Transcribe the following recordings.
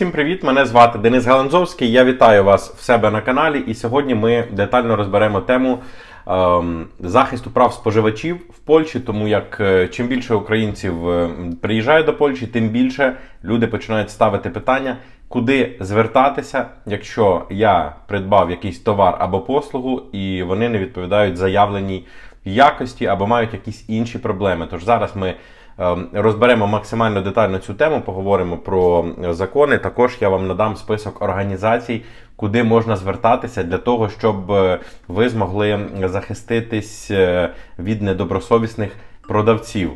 Всім привіт! Мене звати Денис Галанзовський. Я вітаю вас в себе на каналі. І сьогодні ми детально розберемо тему ем, захисту прав споживачів в Польщі, тому як е, чим більше українців е, приїжджає до Польщі, тим більше люди починають ставити питання, куди звертатися, якщо я придбав якийсь товар або послугу, і вони не відповідають заявленій якості або мають якісь інші проблеми. Тож зараз ми. Ем, Розберемо максимально детально цю тему, поговоримо про е, закони. Також я вам надам список організацій, куди можна звертатися для того, щоб е, ви змогли захиститись е, від недобросовісних продавців.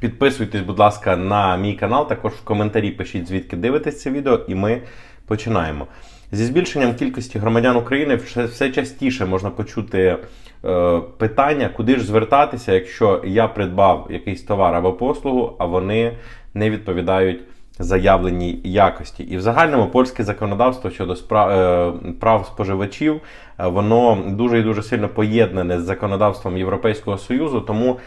Підписуйтесь, будь ласка, на мій канал. Також в коментарі пишіть, звідки дивитесь це відео, і ми починаємо. Зі збільшенням кількості громадян України все, частіше можна почути е, питання, куди ж звертатися, якщо я придбав якийсь товар або послугу, а вони не відповідають заявленій якості. І в загальному польське законодавство щодо справ, е, прав споживачів е, воно дуже і дуже сильно поєднане з законодавством Європейського Союзу, тому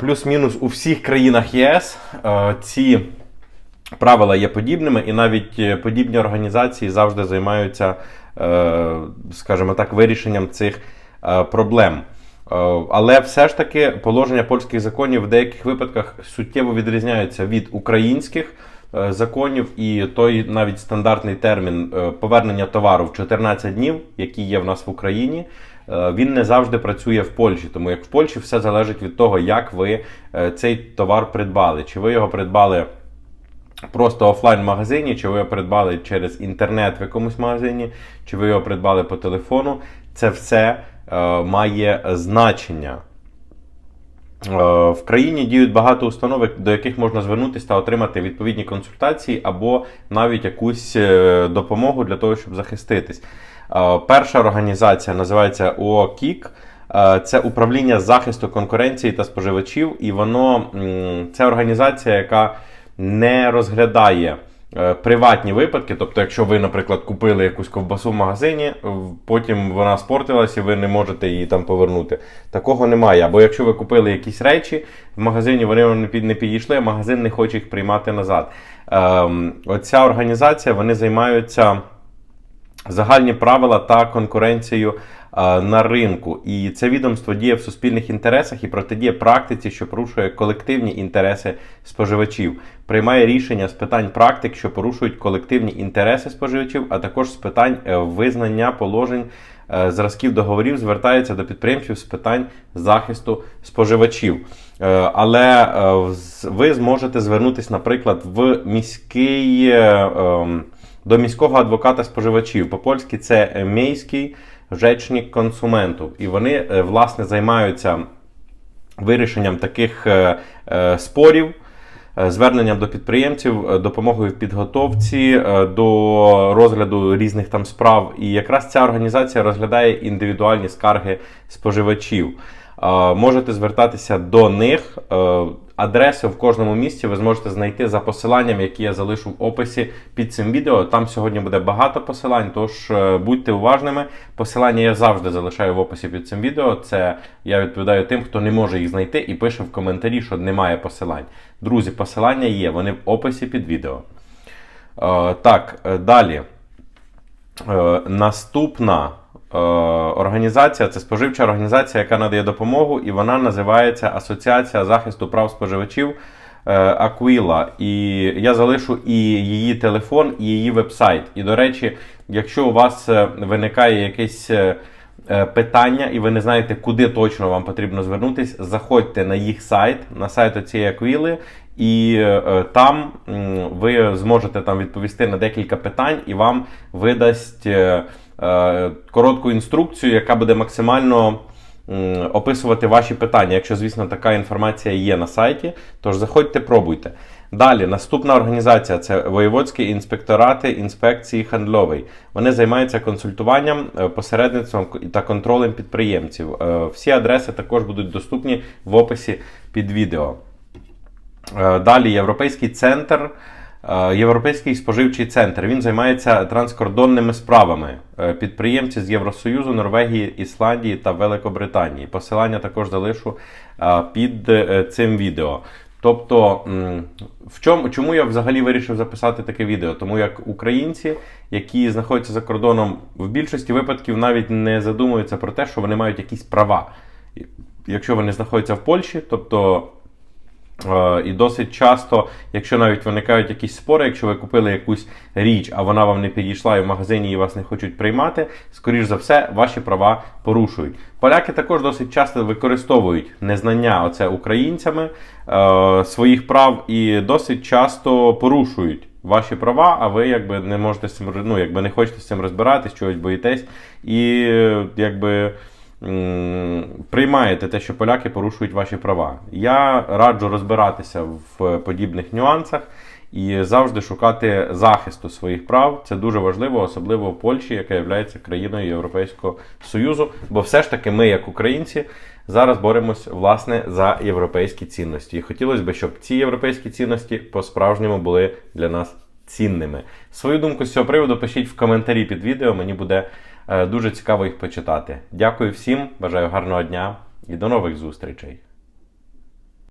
плюс-мінус у всіх країнах ЄС е, ці. Правила є подібними, і навіть е, подібні організації завжди займаються, е, скажімо так, вирішенням цих е, проблем. Е, Але все ж таки положення польських законів в деяких випадках суттєво відрізняються від українських е, законів, і той навіть стандартний термін е, повернення товару в 14 днів, який є в нас в Україні. е, Він не завжди працює в Польщі, тому як в Польщі все залежить від того, як ви е, цей товар придбали. Чи ви його придбали просто офлайн магазині, чи ви його придбали через інтернет в якомусь магазині, чи ви його придбали по телефону, це все е, має значення. Е, В країні діють багато установ, до яких можна звернутися та отримати відповідні консультації або навіть якусь е, допомогу для того, щоб захиститись. Е, Перша організація називається ООКІК. Е, Це управління захисту конкуренції та споживачів, і воно це організація, яка не розглядає приватні випадки. Тобто, якщо ви, наприклад, купили якусь ковбасу в магазині, потім вона спортилась і ви не можете її там повернути. Такого немає. Або якщо ви купили якісь речі в магазині, вони вам не підійшли, а магазин не хоче їх приймати назад. Ем, Оця організація вони займаються загальні правила та конкуренцією е, на ринку. І це відомство діє в суспільних інтересах і протидіє практиці, що порушує колективні інтереси споживачів, приймає рішення з питань практик, що порушують колективні інтереси споживачів, а також з питань е, визнання положень. е, Зразків договорів звертається до підприємців з питань захисту споживачів. Е, Але ви зможете звернутися, наприклад, в міський ем, до міського адвоката споживачів. По-польськи це е, rzecznik консументів. І вони, е, власне, займаються вирішенням таких е, е, спорів. Зверненням до підприємців, допомогою в підготовці до розгляду різних там справ. І якраз ця організація розглядає індивідуальні скарги споживачів. Можете звертатися до них. Адреси в кожному місці ви зможете знайти за посиланням, які я залишу в описі під цим відео. Там сьогодні буде багато посилань, тож е, будьте уважними. Посилання я завжди залишаю в описі під цим відео. Це я відповідаю тим, хто не може їх знайти, і пише в коментарі, що немає посилань. Друзі, посилання є, вони в описі під відео. Е, Так, е, далі. Е, Наступна організація це споживча організація, яка надає допомогу, і вона називається Асоціація захисту прав споживачів Аквіла. І я залишу і її телефон, і її вебсайт. І, до речі, якщо у вас е, виникає якесь. е, е, Питання, і ви не знаєте, куди точно вам потрібно звернутись, заходьте на їх сайт, на сайт цієї аквіли, і е, там ви зможете там відповісти на декілька питань, і вам видасть е, е, коротку інструкцію, яка буде максимально описувати ваші питання, якщо, звісно, така інформація є на сайті. Тож заходьте, пробуйте. Далі, наступна організація це воєводські інспекторати інспекції хандлової. Вони займаються консультуванням, посередництвом та контролем підприємців. Всі адреси також будуть доступні в описі під відео. Е, Далі Європейський центр. е, Європейський споживчий центр. Він займається транскордонними справами. Е, Підприємці з Євросоюзу, Норвегії, Ісландії та Великобританії. Посилання також залишу під цим відео. Тобто, в чому, чому я взагалі вирішив записати таке відео? Тому як українці, які знаходяться за кордоном, в більшості випадків навіть не задумуються про те, що вони мають якісь права. Якщо вони знаходяться в Польщі, тобто І досить часто, якщо навіть виникають якісь спори, якщо ви купили якусь річ, а вона вам не підійшла і в магазині і вас не хочуть приймати, скоріш за все, ваші права порушують. Поляки також досить часто використовують незнання оце українцями е, своїх прав і досить часто порушують. Ваші права, а ви якби не можете з цим ну, якби не хочете з цим розбиратись, чогось боїтесь, і е, якби приймаєте те, що поляки порушують ваші права. Я раджу розбиратися в подібних нюансах і завжди шукати захисту своїх прав. Це дуже важливо, особливо в Польщі, яка є країною Європейського Союзу. Бо все ж таки ми, як українці, зараз боремось власне за європейські цінності. І хотілося б, щоб ці європейські цінності по-справжньому були для нас цінними. Свою думку з цього приводу пишіть в коментарі під відео. Мені буде дуже цікаво їх почитати. Дякую всім, бажаю гарного дня і до нових зустрічей.